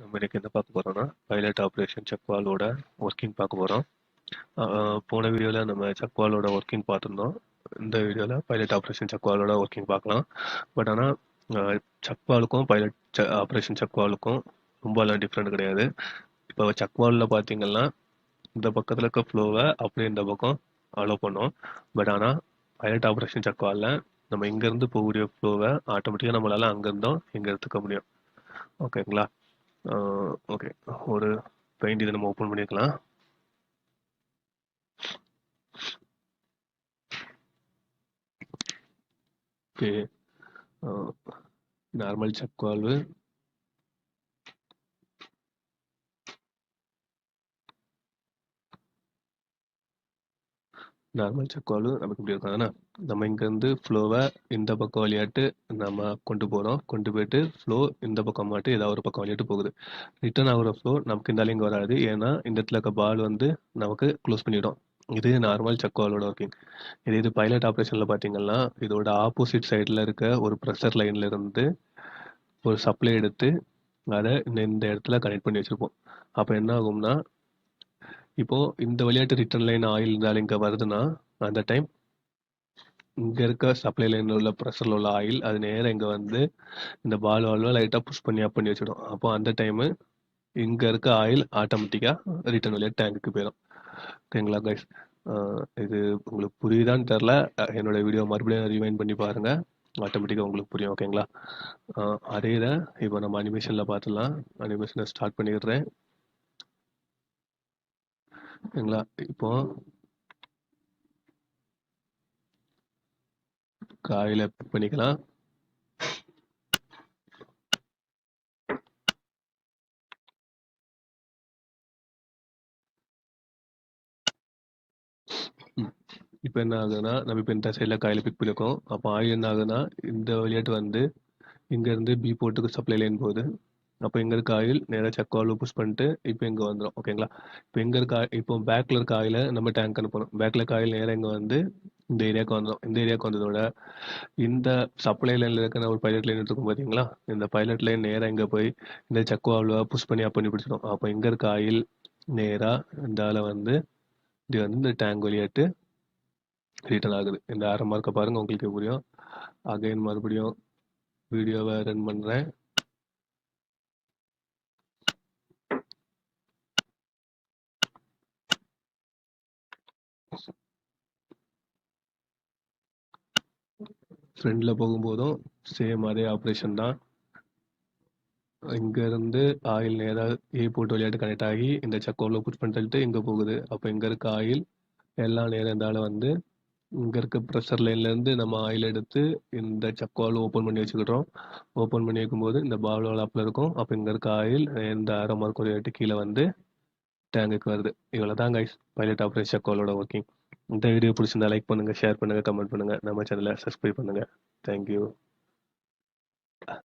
நம்ம இன்றைக்கி என்ன பார்க்க போகிறோம்னா பைலட் ஆப்ரேஷன் செக்வாலோட ஒர்க்கிங் பார்க்க போகிறோம் போன வீடியோவில் நம்ம செக்வாலோட ஒர்க்கிங் பார்த்துருந்தோம். இந்த வீடியோவில் பைலட் ஆப்ரேஷன் செக்வாலோட ஒர்க்கிங் பார்க்கலாம். பட் ஆனால் செக்வாலுக்கும் பைலட் ஆப்ரேஷன் செக்வாலுக்கும் ரொம்பலாம் டிஃப்ரெண்ட் கிடையாது. இப்போ செக்வாலில் பார்த்தீங்கன்னா இந்த பக்கத்தில் இருக்க ஃப்ளோவை அப்படியே இந்த பக்கம் அலோவ் பண்ணோம். பட் ஆனால் பைலட் ஆப்ரேஷன் செக்வாலில் நம்ம இங்கேருந்து போகக்கூடிய ஃப்ளோவை ஆட்டோமேட்டிக்காக நம்மளால் அங்கேருந்தோம் இங்கே எடுத்துக்க முடியும். ஓகேங்களா ஓகே. ஒரு பெயிண்ட் இதை நம்ம ஓப்பன் பண்ணிக்கலாம் okay. Normal check valve normal check நமக்கு இப்படி இருக்கும் ஆனால் நம்ம இங்கேருந்து ஃப்ளோவை இந்த பக்கம் வழியாட்டு நம்ம கொண்டு போகிறோம் கொண்டு போயிட்டு ஃப்ளோ இந்த பக்கம் மாட்டு ஏதாவது ஒரு பக்கம் வழியாட்டு போகுது. ரிட்டர்ன் ஆகிற ஃப்ளோ நமக்கு இந்த இங்கே வராது. ஏன்னா இந்த இடத்துல இருக்க பால் வந்து நமக்கு க்ளோஸ் பண்ணிவிடும் இது நார்மல் செக்வாலோட ஒர்க்கிங் இது இது பைலட் ஆப்ரேஷனில் பார்த்தீங்கன்னா இதோட ஆப்போசிட் சைடில் இருக்க ஒரு ப்ரெஷர் லைனில் இருந்து ஒரு சப்ளை எடுத்து அதை இந்த இந்த இடத்துல கனெக்ட் பண்ணி வச்சுருப்போம். அப்போ என்ன ஆகும்னா இப்போது இந்த விளையாட்டு ரிட்டர்ன் லைன் ஆயில் இருந்தாலும் இங்கே வருதுன்னா அந்த டைம் இங்கே இருக்க சப்ளை லைனில் உள்ள ப்ரெஷரில் உள்ள ஆயில் அது நேராக இங்கே வந்து இந்த பால் வால்வை லைட்டாக புஷ் பண்ணி அப் பண்ணி வச்சிடும். அப்போ அந்த டைமு இங்கே இருக்க ஆயில் ஆட்டோமேட்டிக்காக ரிட்டர்ன் வழியா டேங்குக்கு போயிடும் ஓகேங்களா கைஸ் இது உங்களுக்கு புரியுதான்னு தெரில என்னோட வீடியோ மறுபடியும் ரிமைண்ட் பண்ணி பாருங்கள் ஆட்டோமேட்டிக்காக உங்களுக்கு புரியும். ஓகேங்களா அதே தான் இப்போ நம்ம அனிமேஷனில் பார்த்துலாம் அனிமேஷனை ஸ்டார்ட் பண்ணிடுறேன். ஓகேங்களா இப்போ காயில பிக் பண்ணிக்கலாம். இப்போ என்ன ஆகுதுன்னா நம்ம இப்போ இந்த சைடில் காயில் பிக் பண்ணியிருக்கோம் அப்போ ஆயில் என்ன ஆகுதுன்னா இந்த விளையாட்டு வந்து இங்கேருந்து பி போர்ட்டுக்கு சப்ளை லைன் போகுது. அப்போ இங்கே இருக்க ஆயில் நேராக செக்காவில் புஷ் பண்ணிட்டு இப்போ இங்கே வந்துடும் ஓகேங்களா இப்போ இங்கே இருக்க இப்போ பேக்கில் இருக்க ஆயிலை நம்ம டேங்க் அனுப்பணும். பேக்கில் இருக்க ஆயில் நேராக இங்கே வந்து இந்த ஏரியாவுக்கு வந்துடும் இந்த ஏரியாவுக்கு வந்ததோட இந்த சப்ளை லைனில் இருக்கிற ஒரு பைலட் லைன் இருக்கும் பார்த்தீங்களா இந்த பைலட் லைன் நேராக இங்கே போய் இந்த செக்குவாவில் புஷ் பண்ணி அப் பண்ணி பிடிச்சிடும் அப்போ இங்கே இருக்க ஆயில் நேராக இந்தால வந்து இது வந்து இந்த டேங்க் வழியாட்டு ரிட்டர்ன் ஆகுது. இந்த ஆரோ மார்க்கை பாருங்கள் உங்களுக்கு புரியும். அகைன் மறுபடியும் வீடியோவை ரன் பண்ணுறேன் ஃப்ரெண்டில் போகும்போதும் சேம் அதே ஆப்ரேஷன் தான். இங்கேருந்து ஆயில் நேராக ஏ போட்டு விளையாட்டு கனெக்ட் ஆகி இந்த சக்கோவில் புஷ் பண்ணிட்டு இங்கே போகுது. அப்போ இங்கே இருக்க ஆயில் எல்லாம் நேரம் இருந்தாலும் வந்து இங்கே இருக்க ப்ரெஷர் லைன்லேருந்து நம்ம ஆயில் எடுத்து இந்த சக்கோவில் ஓப்பன் பண்ணி வச்சுக்கிட்டோம் ஓப்பன் பண்ணி வைக்கும்போது இந்த பால் அப்பில் இருக்கும். அப்போ இங்கே இருக்க ஆயில் இந்த அரை மார்க் ஒரு கீழே வந்து டேங்குக்கு வருது. இவ்வளோ தான் கைஸ் பைலட் ஆப்ரேஷன் செக்கோலோட ஒர்க்கிங் இந்த வீடியோ பிடிச்சிருந்தா லைக் பண்ணுங்கள் ஷேர் பண்ணுங்கள் கமெண்ட் பண்ணுங்கள் நம்ம சேனலை சப்ஸ்கிரைப் பண்ணுங்கள் தேங்க்யூ